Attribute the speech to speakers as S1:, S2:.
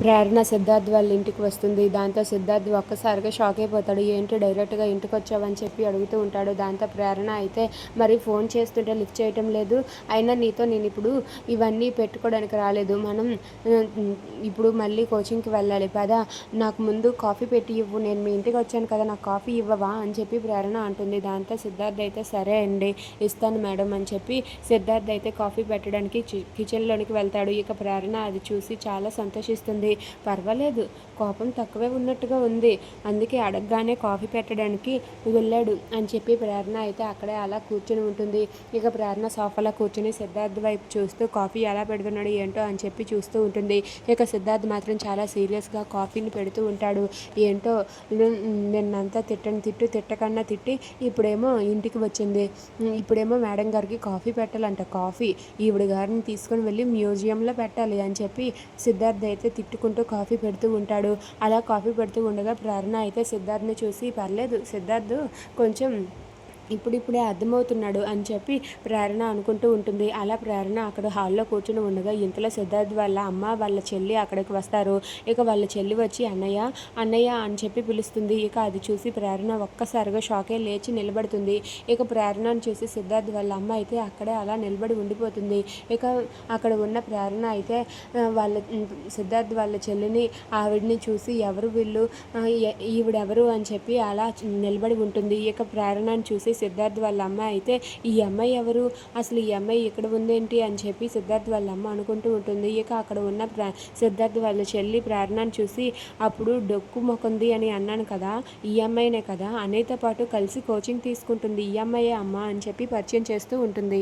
S1: ప్రేరణ సిద్ధార్థ్ వాళ్ళ ఇంటికి వస్తుంది. దాంతో సిద్ధార్థ్ ఒక్కసారిగా షాక్ అయిపోతాడు. ఏంటి డైరెక్ట్గా ఇంటికి వచ్చావని చెప్పి అడుగుతూ ఉంటాడు. దాంతో ప్రేరణ అయితే మరి ఫోన్ చేస్తుంటే లిఫ్ట్ చేయటం లేదు. అయినా నీతో నేను ఇప్పుడు ఇవన్నీ పెట్టుకోవడానికి రాలేదు. మనం ఇప్పుడు మళ్ళీ కోచింగ్కి వెళ్ళాలి. పదా నాకు ముందు కాఫీ పెట్టి ఇవ్వు. నేను మీ ఇంటికి వచ్చాను కదా నాకు కాఫీ ఇవ్వవా అని చెప్పి ప్రేరణ అంటుంది. దాంతో సిద్ధార్థ్ అయితే సరే అండి ఇస్తాను మేడం అని చెప్పి సిద్ధార్థ్ అయితే కాఫీ పెట్టడానికి కిచెన్లోనికి వెళ్తాడు. ఇక ప్రేరణ అది చూసి చాలా సంతోషిస్తుంది. పర్వాలేదు కోపం తక్కువే ఉన్నట్టుగా ఉంది. అందుకే అడగగానే కాఫీ పెట్టడానికి వెళ్ళాడు అని చెప్పి ప్రేరణ అయితే అక్కడే అలా కూర్చొని ఉంటుంది. ఇక ప్రేరణ సోఫాలో కూర్చుని సిద్ధార్థ్ వైపు చూస్తూ కాఫీ ఎలా పెడుతున్నాడు ఏంటో అని చెప్పి చూస్తూ ఉంటుంది. ఇక సిద్ధార్థ్ మాత్రం చాలా సీరియస్గా కాఫీని పెడుతూ ఉంటాడు. ఏంటో నిన్నంతా తిట్టని తిట్టు తిట్టకన్నా తిట్టి ఇప్పుడేమో ఇంటికి వచ్చింది. ఇప్పుడేమో మేడం గారికి కాఫీ పెట్టాలంట. కాఫీ ఈవిడ గారిని తీసుకొని వెళ్ళి మ్యూజియంలో పెట్టాలి అని చెప్పి సిద్ధార్థ్ అయితే తిట్టు తిట్టుకుంటూ కాఫీ పెడుతూ ఉంటాడు. అలా కాఫీ పెడుతూ ఉండగా ప్రేరణ అయితే సిద్ధార్థ్ని చూసి పర్లేదు సిద్ధార్థ్ కొంచెం ఇప్పుడిప్పుడే అర్థమవుతున్నాడు అని చెప్పి ప్రేరణ అనుకుంటూ ఉంటుంది. అలా ప్రేరణ అక్కడ హాల్లో కూర్చుని ఉండగా ఇంతలో సిద్ధార్థ్ వాళ్ళ అమ్మ వాళ్ళ చెల్లి అక్కడికి వస్తారు. ఇక వాళ్ళ చెల్లి వచ్చి అన్నయ్య అన్నయ్య అని చెప్పి పిలుస్తుంది. ఇక అది చూసి ప్రేరణ ఒక్కసారిగా షాకే లేచి నిలబడుతుంది. ఇక ప్రేరణను చూసి సిద్ధార్థ్ వాళ్ళ అమ్మ అయితే అక్కడే అలా నిలబడి ఉండిపోతుంది. ఇక అక్కడ ఉన్న ప్రేరణ అయితే వాళ్ళ సిద్ధార్థ్ వాళ్ళ చెల్లిని ఆవిడని చూసి ఎవరు వీళ్ళు ఈవిడెవరు అని చెప్పి అలా నిలబడి ఉంటుంది. ఇక ప్రేరణను చూసి సిద్ధార్థ్ వాళ్ళ అమ్మ అయితే ఈ అమ్మాయి ఎవరు? అసలు ఈ అమ్మాయి ఇక్కడ ఉందేంటి? అని చెప్పి సిద్ధార్థ్ వాళ్ళ అమ్మ అనుకుంటూ ఉంటుంది. ఇక అక్కడ ఉన్న ప్ర సిద్ధార్థ్ వాళ్ళ చెల్లి ప్రేరణను చూసి అప్పుడు డొక్కు మొకంది అని అన్నాను కదా ఈ అమ్మాయినే కదా అనేతో పాటు కలిసి కోచింగ్ తీసుకుంటుంది. ఈ అమ్మాయే అమ్మ అని చెప్పి పరిచయం చేస్తూ ఉంటుంది.